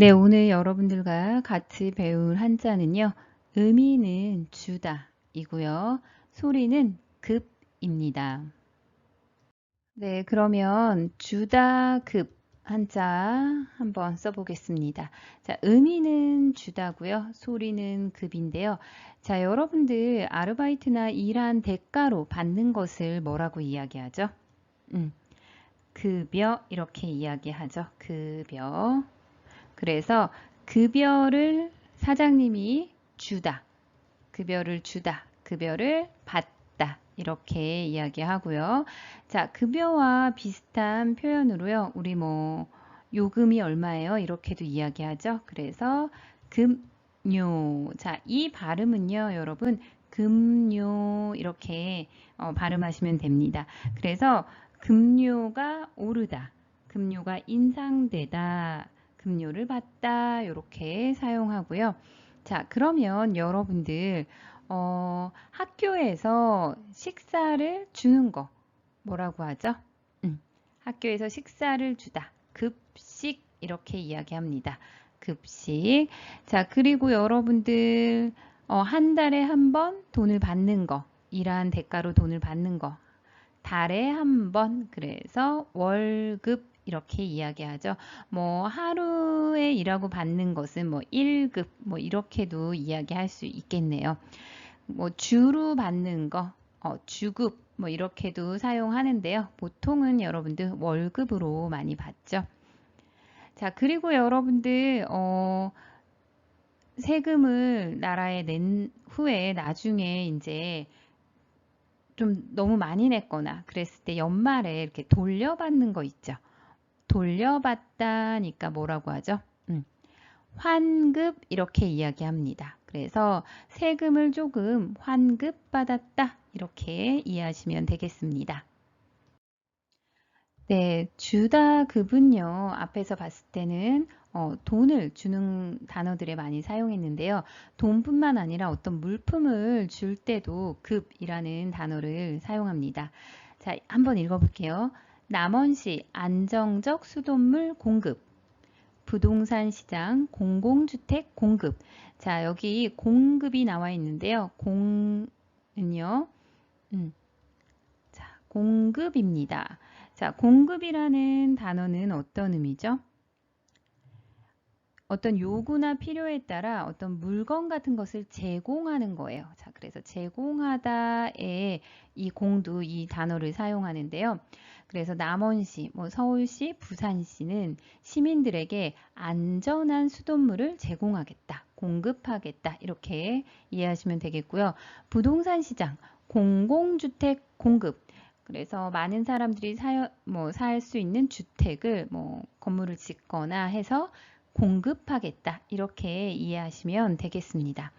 네, 오늘 여러분들과 같이 배울 한자는요. 의미는 주다 이고요. 소리는 급입니다. 네, 그러면 주다 급 한자 한번 써보겠습니다. 자, 의미는 주다고요. 소리는 급인데요. 자, 여러분들 아르바이트나 일한 대가로 받는 것을 뭐라고 이야기하죠? 음, 급여 이렇게 이야기하죠. 급여. 그래서 급여를 사장님이 주다. 급여를 주다. 급여를 받다. 이렇게 이야기하고요. 자, 급여와 비슷한 표현으로요. 우리 뭐 요금이 얼마예요? 이렇게도 이야기하죠. 그래서 금요. 자, 이 발음은요, 여러분 금요 이렇게 어, 발음하시면 됩니다. 그래서 금요가 오르다. 금요가 인상되다. 급료를 받다 이렇게 사용하고요. 자 그러면 여러분들 어, 학교에서 식사를 주는 거 뭐라고 하죠? 음, 학교에서 식사를 주다 급식 이렇게 이야기합니다. 급식 자 그리고 여러분들 어, 한 달에 한 번 돈을 받는 거 일한 대가로 돈을 받는 거 달에 한 번 그래서 월급 이렇게 이야기하죠. 뭐 하루에 일하고 받는 것은 뭐 1급 뭐 이렇게도 이야기할 수 있겠네요. 뭐 주로 받는 거 어, 주급 뭐 이렇게도 사용하는데요. 보통은 여러분들 월급으로 많이 받죠. 자 그리고 여러분들 어, 세금을 나라에 낸 후에 나중에 이제 좀 너무 많이 냈거나 그랬을 때 연말에 이렇게 돌려받는 거 있죠. 돌려받다니까 뭐라고 하죠? 음, 환급 이렇게 이야기합니다. 그래서 세금을 조금 환급받았다 이렇게 이해하시면 되겠습니다. 네, 주다 급은요. 앞에서 봤을 때는 어, 돈을 주는 단어들에 많이 사용했는데요. 돈뿐만 아니라 어떤 물품을 줄 때도 급이라는 단어를 사용합니다. 자, 한번 읽어볼게요. 남원시 안정적 수돗물 공급. 부동산 시장 공공주택 공급. 자 여기 공급이 나와 있는데요. 공은요. 음, 자 공급입니다. 자 공급이라는 단어는 어떤 의미죠? 어떤 요구나 필요에 따라 어떤 물건 같은 것을 제공하는 거예요. 자, 그래서 제공하다에 이 공도 이 단어를 사용하는데요. 그래서 남원시, 뭐 서울시, 부산시는 시민들에게 안전한 수돗물을 제공하겠다, 공급하겠다 이렇게 이해하시면 되겠고요. 부동산 시장, 공공주택 공급 그래서 많은 사람들이 뭐살 수 있는 주택을 뭐 건물을 짓거나 해서 공급하겠다 이렇게 이해하시면 되겠습니다.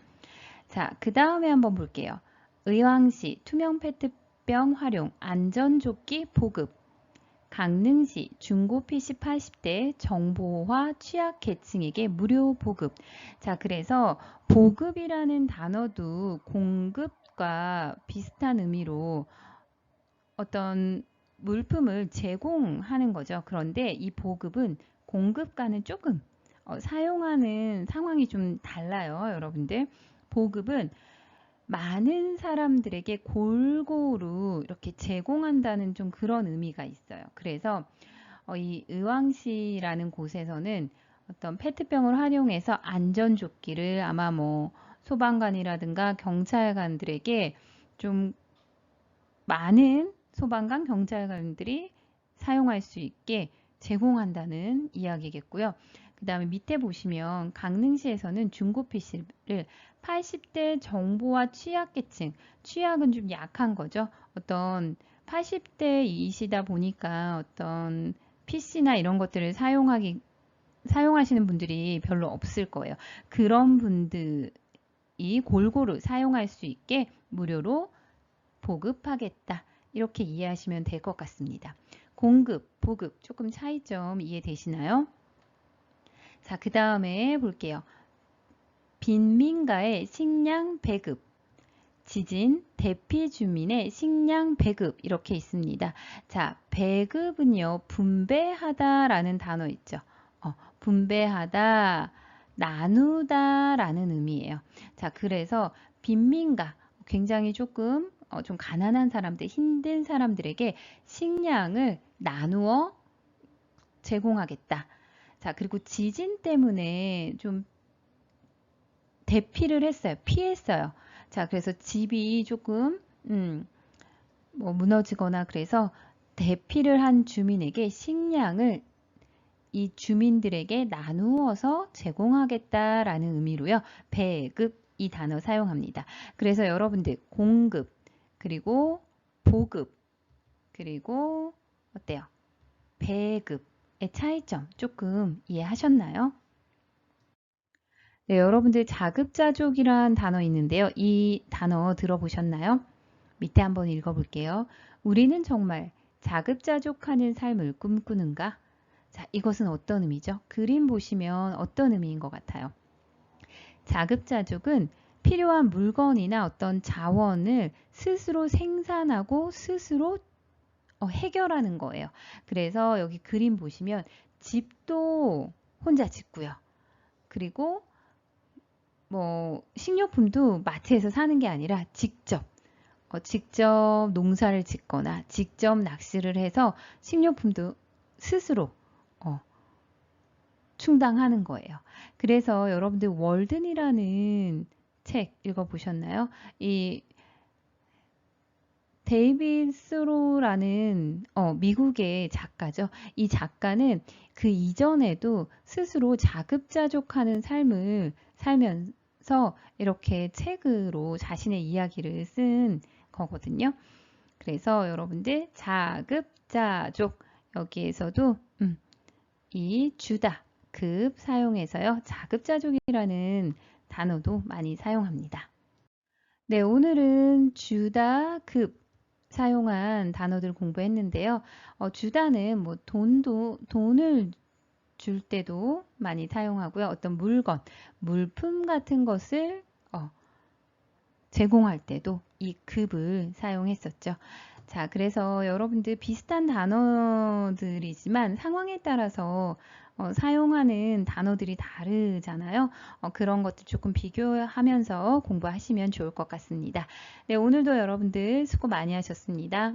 자, 그 다음에 한번 볼게요. 의왕시 투명 페트병 활용 안전조끼 보급 강릉시 중고 PC 80대 정보화 취약계층에게 무료 보급. 자, 그래서 보급이라는 단어도 공급과 비슷한 의미로 어떤 물품을 제공하는 거죠. 그런데 이 보급은 공급과는 조금 어, 사용하는 상황이 좀 달라요. 여러분들. 보급은 많은 사람들에게 골고루 이렇게 제공한다는 좀 그런 의미가 있어요. 그래서 어, 이 의왕시라는 곳에서는 어떤 페트병을 활용해서 안전조끼를 아마 뭐 소방관이라든가 경찰관들에게 좀 많은 소방관 경찰관들이 사용할 수 있게 제공한다는 이야기겠고요. 그 다음에 밑에 보시면 강릉시에서는 중고 PC를 80대 정보와 취약계층, 취약은 좀 약한 거죠. 어떤 80대이시다 보니까 어떤 PC나 이런 것들을 사용하기 사용하시는 분들이 별로 없을 거예요. 그런 분들이 골고루 사용할 수 있게 무료로 보급하겠다. 이렇게 이해하시면 될 것 같습니다. 공급, 보급 조금 차이점 이해되시나요? 자, 그 다음에 볼게요. 빈민가의 식량 배급, 지진, 대피 주민의 식량 배급 이렇게 있습니다. 자, 배급은요. 분배하다 라는 단어 있죠. 어, 분배하다, 나누다 라는 의미예요. 자, 그래서 빈민가, 굉장히 조금 어, 좀 가난한 사람들, 힘든 사람들에게 식량을 나누어 제공하겠다. 자, 그리고 지진 때문에 좀 대피를 했어요. 피했어요. 자, 그래서 집이 조금, 음, 뭐 무너지거나 그래서 대피를 한 주민에게 식량을 이 주민들에게 나누어서 제공하겠다라는 의미로요. 배급 이 단어 사용합니다. 그래서 여러분들 공급 그리고 보급 그리고 어때요? 배급의 차이점 조금 이해하셨나요? 네, 여러분들 자급자족이란 단어 있는데요. 이 단어 들어보셨나요? 밑에 한번 읽어볼게요. 우리는 정말 자급자족하는 삶을 꿈꾸는가? 자, 이것은 어떤 의미죠? 그림 보시면 어떤 의미인 것 같아요? 자급자족은 필요한 물건이나 어떤 자원을 스스로 생산하고 스스로 어, 해결하는 거예요. 그래서 여기 그림 보시면 집도 혼자 짓고요. 그리고 뭐 식료품도 마트에서 사는 게 아니라 직접 어, 직접 농사를 짓거나 직접 낚시를 해서 식료품도 스스로 어, 충당하는 거예요. 그래서 여러분들 월든이라는 책 읽어보셨나요? 이 데이빗 스로라는 어, 미국의 작가죠. 이 작가는 그 이전에도 스스로 자급자족하는 삶을 살면서 이렇게 책으로 자신의 이야기를 쓴 거거든요. 그래서 여러분들 자급자족 여기에서도 음, 이 주다 급 사용해서요. 자급자족이라는 단어도 많이 사용합니다. 네, 오늘은 주다 급 사용한 단어들 공부했는데요. 어, 주다는 뭐 돈도 돈을 줄 때도 많이 사용하고요. 어떤 물건, 물품 같은 것을 어, 제공할 때도 이 급을 사용했었죠. 자, 그래서 여러분들 비슷한 단어들이지만 상황에 따라서 어, 사용하는 단어들이 다르잖아요. 어, 그런 것들 조금 비교하면서 공부하시면 좋을 것 같습니다. 네, 오늘도 여러분들 수고 많이 하셨습니다.